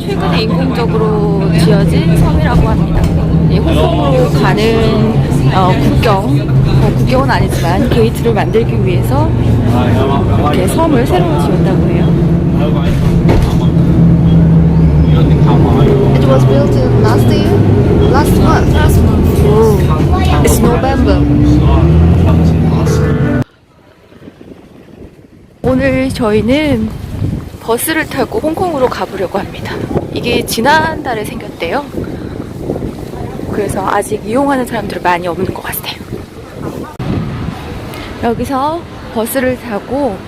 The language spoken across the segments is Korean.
최근에 인공적으로 지어진 섬이라고 합니다. 이 홍콩으로 가는 어, 국경, 어, 국경은 아니지만 게이트를 만들기 위해서 이렇게 섬을 새로 지었다고 해요. It was built in last year, last month. Last month. It's November. 오늘 저희는 버스를 타고 홍콩으로 가보려고 합니다. 이게 지난달에 생겼대요. 그래서 아직 이용하는 사람들이 많이 없는 것 같아요. 여기서 버스를 타고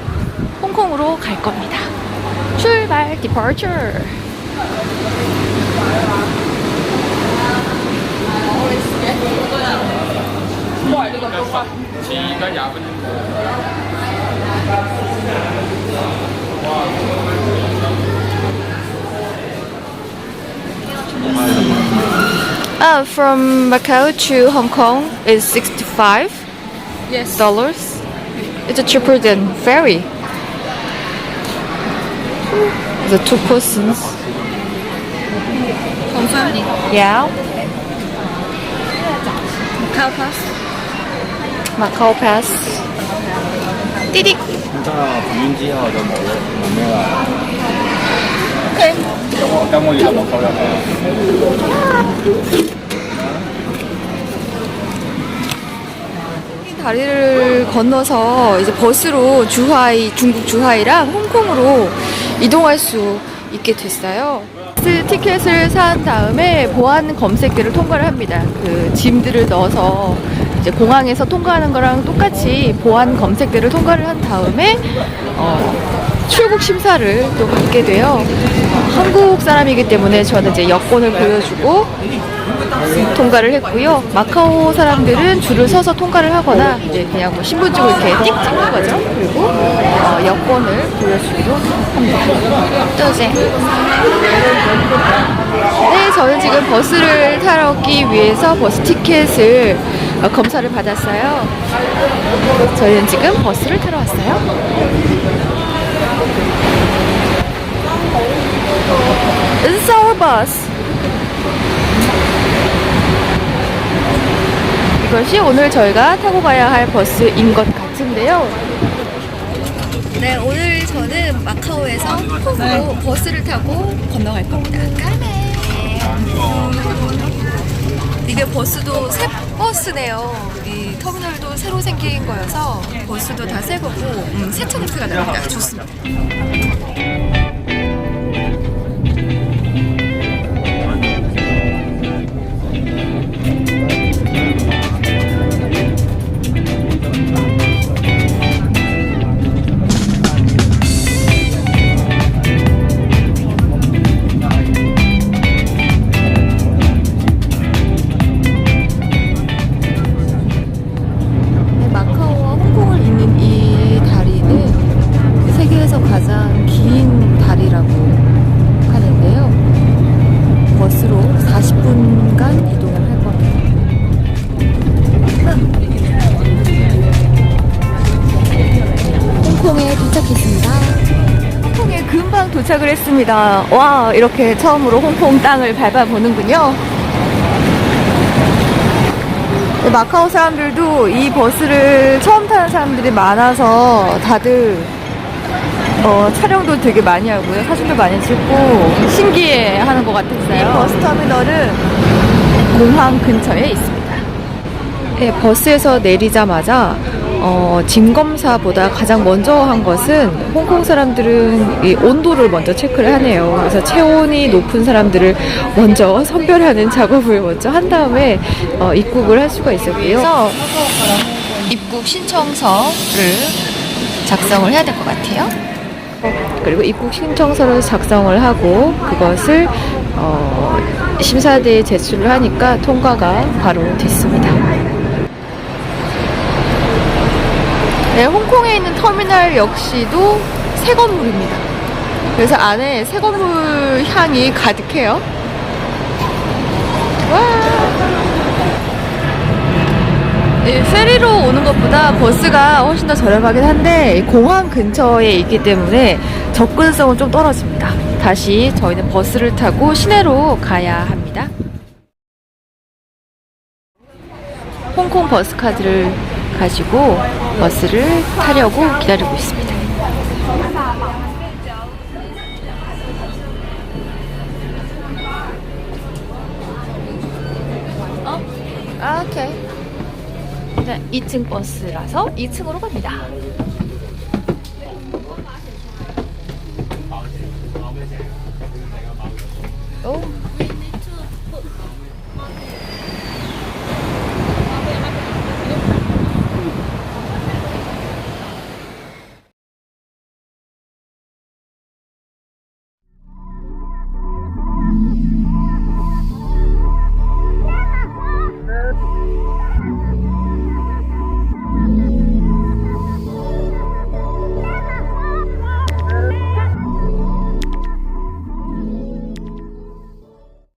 홍콩으로 갈 겁니다. 출발, departure. Uh, from Macau to Hong Kong is 65 yes. dollars. It's cheaper than ferry. The two persons. Confirm? Yeah. Macau Pass. Macau Pass. Didi. Okay. 가 오케이. 까먹이가 먹어요. 이 다리를 건너서 이제 버스로 주하이, 중국 주하이랑 홍콩으로 이동할 수 있게 됐어요. 버스 티켓을 산 다음에 보안 검색대를 통과를 합니다. 그 짐들을 넣어서 이제 공항에서 통과하는 거랑 똑같이 보안 검색대를 통과를 한 다음에 어, 출국 심사를 또 받게 돼요. 어, 한국 사람이기 때문에 저는 이제 여권을 보여주고 통과를 했고요. 마카오 사람들은 줄을 서서 통과를 하거나 이제 그냥 뭐 신분증을 이렇게 띡 찍는 거죠. 그리고 어, 여권을 보여주기도 합니다. 또제 네, 저는 지금 버스를 타기 위해서 버스 티켓을 어, 검사를 받았어요. 저희는 지금 버스를 타러 왔어요. Bus. 이것이 오늘 저희가 타고 가야 할 버스인 것 같은데요. 네, 오늘 저는 마카오에서 홍콩으로 버스를 타고 건너갈 겁니다. 까메. 이게 버스도 새 버스네요. 이 터미널도 새로 생긴 거여서 버스도 다 새 거고 음, 세차 냄새가 납니다. 좋습니다. 40분간 이동을 할 겁니다. 홍콩에 도착했습니다. 홍콩에 금방 도착을 했습니다. 와, 이렇게 처음으로 홍콩 땅을 밟아보는군요. 네, 마카오 사람들도 이 버스를 처음 타는 사람들이 많아서 다들 어, 촬영도 되게 많이 하고요. 사진도 많이 찍고 신기해 하는 것 같았어요. 이 버스 터미널은 공항 근처에 있습니다. 네, 버스에서 내리자마자 어, 짐 검사보다 가장 먼저 한 것은 홍콩 사람들은 이 온도를 먼저 체크를 하네요. 그래서 체온이 높은 사람들을 먼저 선별하는 작업을 먼저 한 다음에 어, 입국을 할 수가 있었고요. 그래서 입국 신청서를 작성을 해야 될 것 같아요. 그리고 입국 신청서를 작성을 하고 그것을 어, 심사대에 제출을 하니까 통과가 바로 됐습니다. 네, 홍콩에 있는 터미널 역시도 새 건물입니다. 그래서 안에 새 건물 향이 가득해요. 페리로 오는 것보다 버스가 훨씬 더 저렴하긴 한데 공항 근처에 있기 때문에 접근성은 좀 떨어집니다. 다시 저희는 버스를 타고 시내로 가야 합니다. 홍콩 버스 카드를 가지고 버스를 타려고 기다리고 있습니다. 2층 버스라서 2층으로 갑니다.